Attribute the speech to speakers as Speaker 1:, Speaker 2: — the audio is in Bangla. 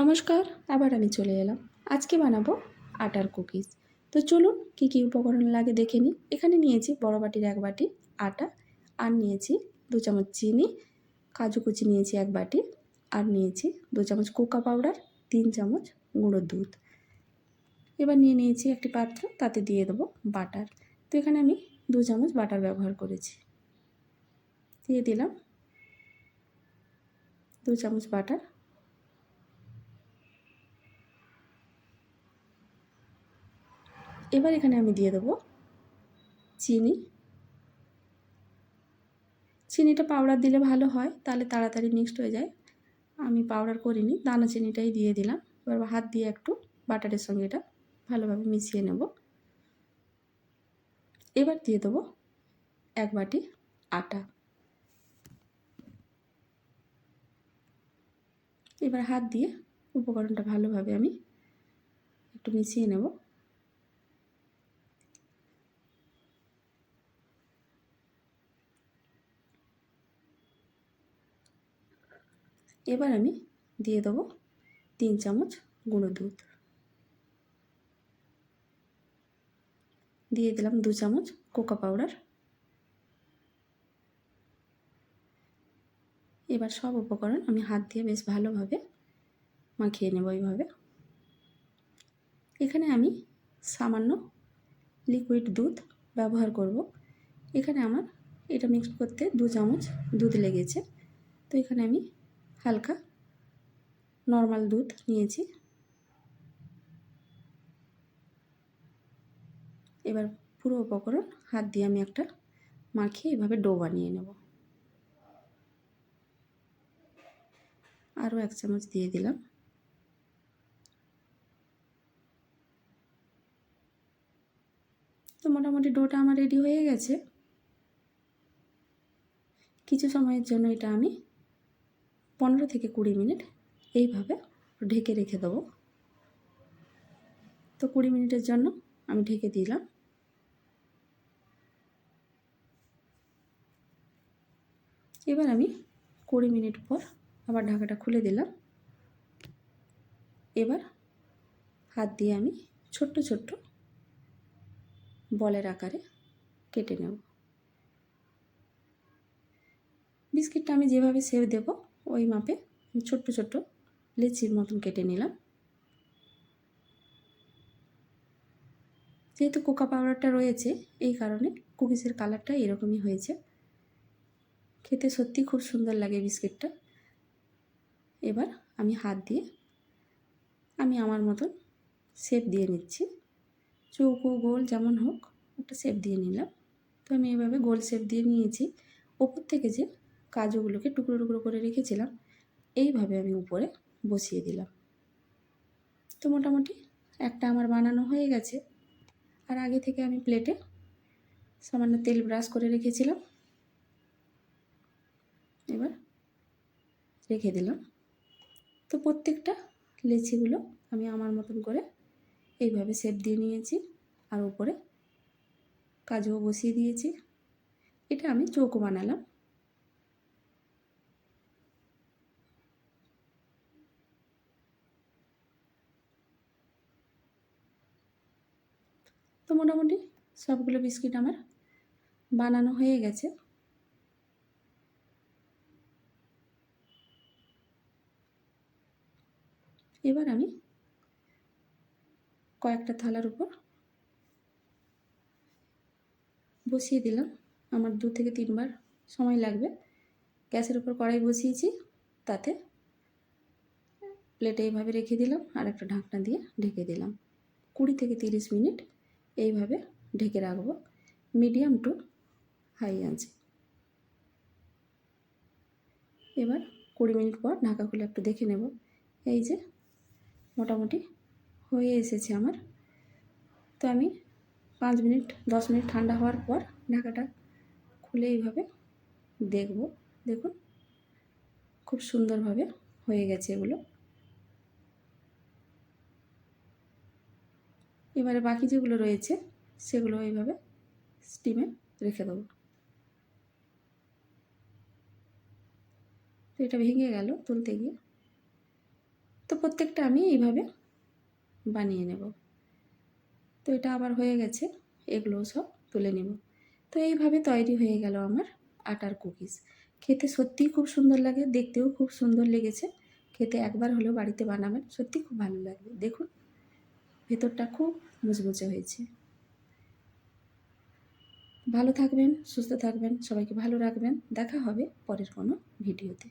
Speaker 1: নমস্কার, আবার আমি চলে এলাম। আজকে বানাবো আটার কুকিজ। তো চলুন কী কী উপকরণ লাগে দেখে নিই। এখানে নিয়েছি বড় বাটির এক বাটি আটা, আর নিয়েছি দু চামচ চিনি, কাজু কুচি নিয়েছি এক বাটি, আর নিয়েছি দু চামচ কোকা পাউডার, তিন চামচ গুঁড়োর দুধ। এবার নিয়ে নিয়েছি একটি পাত্র, তাতে দিয়ে দেবো বাটার। তো এখানে আমি দু চামচ বাটার ব্যবহার করেছি। দিয়ে দিলাম দু চামচ বাটার এবার এখানে আমি দিয়ে দেবো চিনি। চিনিটা পাউডার দিলে ভালো হয়, তাহলে তাড়াতাড়ি মিক্সড হয়ে যায়। আমি পাউডার করিনি, দানা চিনিটাই দিয়ে দিলাম। এবার হাত দিয়ে একটু বাটারের সঙ্গে এটা ভালোভাবে মিশিয়ে নেব। এবার দিয়ে দেবো এক বাটি আটা। এবার হাত দিয়ে উপকরণটা ভালোভাবে আমি একটু মিশিয়ে নেব। এবার আমি দিয়ে দেবো তিন চামচ গুঁড়ো দুধ। দিয়ে দিলাম দু চামচ কোকা পাউডার। এবার সব উপকরণ আমি হাত দিয়ে বেশ ভালোভাবে মাখিয়ে নেব এইভাবে। এখানে আমি সামান্য লিকুইড দুধ ব্যবহার করব। এখানে আমার এটা মিক্স করতে দু চামচ দুধ লেগেছে। তো এখানে আমি হালকা নর্মাল দুধ নিয়েছি। এবার পুরো উপকরণ হাত দিয়ে আমি একটা মাখিয়ে এভাবে ডো বানিয়ে নেব। আরও এক চামচ দিয়ে দিলাম। তো মোটামুটি ডোটা আমার রেডি হয়ে গেছে। কিছু সময়ের জন্য এটা আমি পনেরো থেকে কুড়ি মিনিট এইভাবে ঢেকে রেখে দেবো। তো কুড়ি মিনিটের জন্য আমি ঢেকে দিলাম। এবার আমি কুড়ি মিনিট পর আবার ঢাকাটা খুলে দিলাম। এবার হাত দিয়ে আমি ছোট্ট ছোট্ট বলের আকারে কেটে নেব। বিস্কিটটা আমি যেভাবে সেভ দেব ওই মাপে ছোট্ট ছোট্ট লেচির মতন কেটে নিলাম। যেহেতু কোকা পাউডারটা রয়েছে, এই কারণে কুকিজের কালারটা এরকমই হয়েছে। খেতে সত্যি খুব সুন্দর লাগে বিস্কিটটা। এবার আমি হাত দিয়ে আমি আমার মতন শেপ দিয়ে নিচ্ছি। চৌকো, গোল যেমন হোক, একটা শেপ দিয়ে নিলাম। তো আমি এভাবে গোল শেপ দিয়ে নিয়েছি। ওপর থেকে যে কাজুগুলোকে টুকরো টুকরো করে রেখেছিলাম। এইভাবে আমি উপরে বসিয়ে দিলাম। তো মোটামুটি একটা আমার বানানো হয়ে গেছে। আর আগে থেকে আমি প্লেটে সামান্য তেল ব্রাশ করে রেখেছিলাম। এবার রেখে দিলাম। তো প্রত্যেকটা লেচিগুলো আমি আমার মতন করে এইভাবে শেপ দিয়ে নিয়েছি আর উপরে কাজুও বসিয়ে দিয়েছি। এটা আমি চৌকো বানালাম। তো মোটামুটি সবগুলো বিস্কিট আমার বানানো হয়ে গেছে। এবার আমি কয়েকটা থালার উপর বসিয়ে দিলাম। আমার দু থেকে তিনবার সময় লাগবে। গ্যাসের উপর কড়াই বসিয়েছি, তাতে প্লেটে এইভাবে রেখে দিলাম আর একটা ঢাকনা দিয়ে ঢেকে দিলাম। কুড়ি থেকে তিরিশ মিনিট এইভাবে ঢেকে রাখব। মিডিয়াম টু হাই আঁচে। এবার কুড়ি মিনিট পর ঢাকা খুলে একটু দেখে নেব। এই যে মোটামুটি হয়ে এসেছে আমার। তো আমি পাঁচ মিনিট, দশ মিনিট ঠান্ডা হওয়ার পর ঢাকাটা খুলে এইভাবে দেখব। দেখুন, খুব সুন্দরভাবে হয়ে গেছে এগুলো। এবারে বাকি যেগুলো রয়েছে, সেগুলো এইভাবে স্টিমে রেখে দেবো। তো এটা ভেঙে গেল তুলতে গিয়ে। তো প্রত্যেকটা আমি এইভাবে বানিয়ে নেব। তো এটা আবার হয়ে গেছে এগুলোও সব তুলে নেব। তো এইভাবে তৈরি হয়ে গেল আমার আটার কুকিজ। খেতে সত্যিই খুব সুন্দর লাগে, দেখতেও খুব সুন্দর লেগেছে। খেতে একবার হলেও বাড়িতে বানাবেন সত্যি খুব ভালো লাগবে। দেখুন ভেতরটা খুব মুচমুচে হয়েছে। ভালো থাকবেন, সুস্থ থাকবেন, সবাইকে ভালো রাখবেন। দেখা হবে পরের কোনো ভিডিওতে।